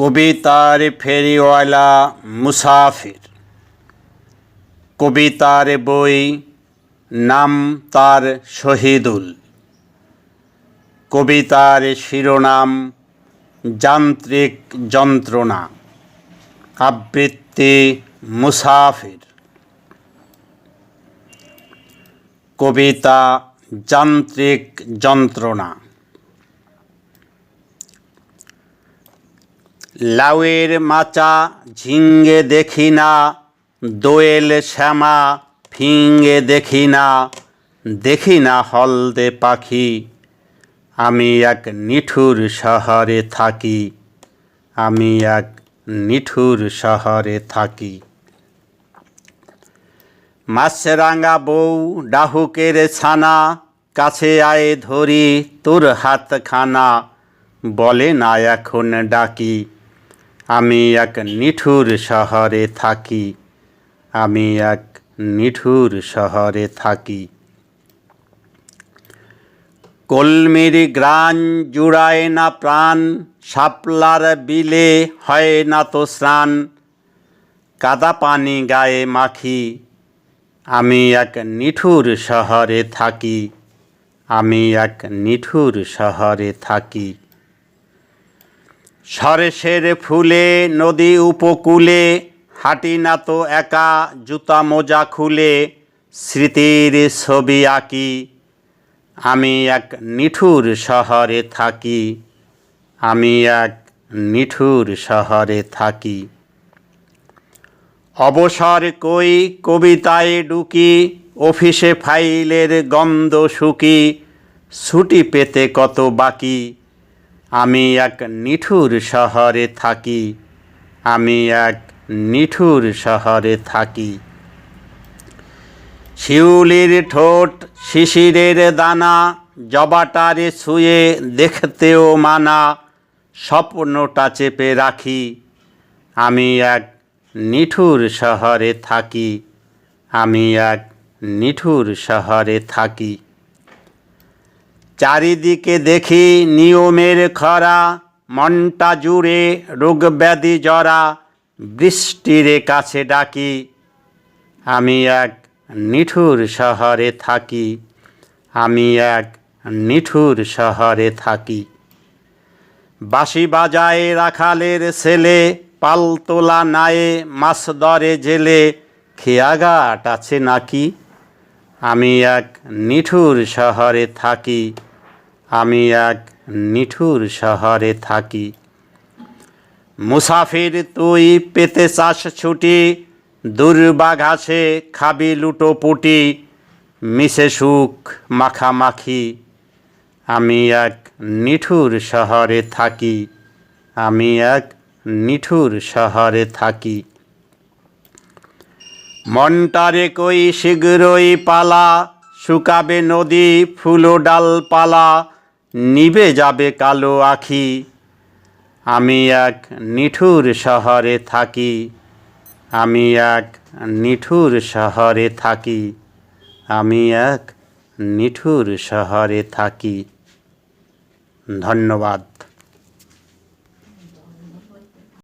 কবিতার ফেরিওয়ালা মুসাফির। কবিতার বই নাম তার শহীদুল। কবিতার শিরোনাম যান্ত্রিক যন্ত্রণা। আবৃত্তি মুসাফির। কবিতা যান্ত্রিক যন্ত্রণা। লাউয়ের মাচা ঝিঙ্গে দেখি না, দোয়েল শ্যামা ফিঙ্গে দেখি না দেখি না হলদে পাখি। আমি এক নিঠুর শহরে থাকি, আমি এক নিঠুর শহরে থাকি। মাছরাঙা বউ ডাহুকের ছানা, কাছে আয় ধরি তোর হাতখানা, বলে না এখন ডাকি। আমি এক নিঠুর শহরে থাকি। আমি এক নিঠুর শহরে থাকি। কলমির গ্রান জুড়ায় না প্রাণ, শাপলার বিলে হয় না তো স্নান। কাদা পানি গায়ে মাখি। আমি এক নিঠুর শহরে থাকি। আমি এক নিঠুর শহরে থাকি। সরেশের ফুলে, নদী উপকূলে, হাঁটি না তো একা, জুতা মোজা খুলে, স্মৃতির ছবি আঁকি। আমি এক নিঠুর শহরে থাকি। আমি এক নিঠুর শহরে থাকি। অবসর কই, কবিতায় ডুকি অফিসে ফাইলের গন্ধ শুকি, ছুটি পেতে কত বাকি? আমি এক নিঠুর শহরে থাকি। আমি এক নিঠুর শহরে থাকি। শিউলির ঠোঁট শিশিরের দানা, জবাটারে ছুঁয়ে দেখতেও মানা, স্বপ্নটা চেপে রাখি। আমি এক নিঠুর শহরে থাকি। আমি এক নিঠুর শহরে থাকি। চারিদিকে দেখি নিয়মের খরা, মনটা জুড়ে রোগ ব্যাধি জরা, বৃষ্টির কাছে ডাকি। আমি এক নিঠুর শহরে থাকি, আমি এক নিঠুর শহরে থাকি। বাঁশি বাজায় রাখালের ছেলে, পালতোলা নায়ে মাছ দরে জেলে, খেয়াঘাট আছে নাকি? আমি এক নিঠুর শহরে থাকি আমি এক নিঠুর শহরে থাকি। মুসাফির তুই পেতে চাস ছুটি দুর্বা ঘাসে খাবি লুটো পুটি, মিশে সুখ মাখামাখি। আমি এক নিঠুর শহরে থাকি, আমি এক নিঠুর শহরে থাকি। মনটারে কই শীঘ্রই পালা, শুকাবে নদী ফুলো ডালপালা নিবে যাবে কালো আখি। আমি এক নিঠুর শহরে থাকি। আমি এক নিঠুর শহরে থাকি। আমি এক নিঠুর শহরে থাকি। ধন্যবাদ।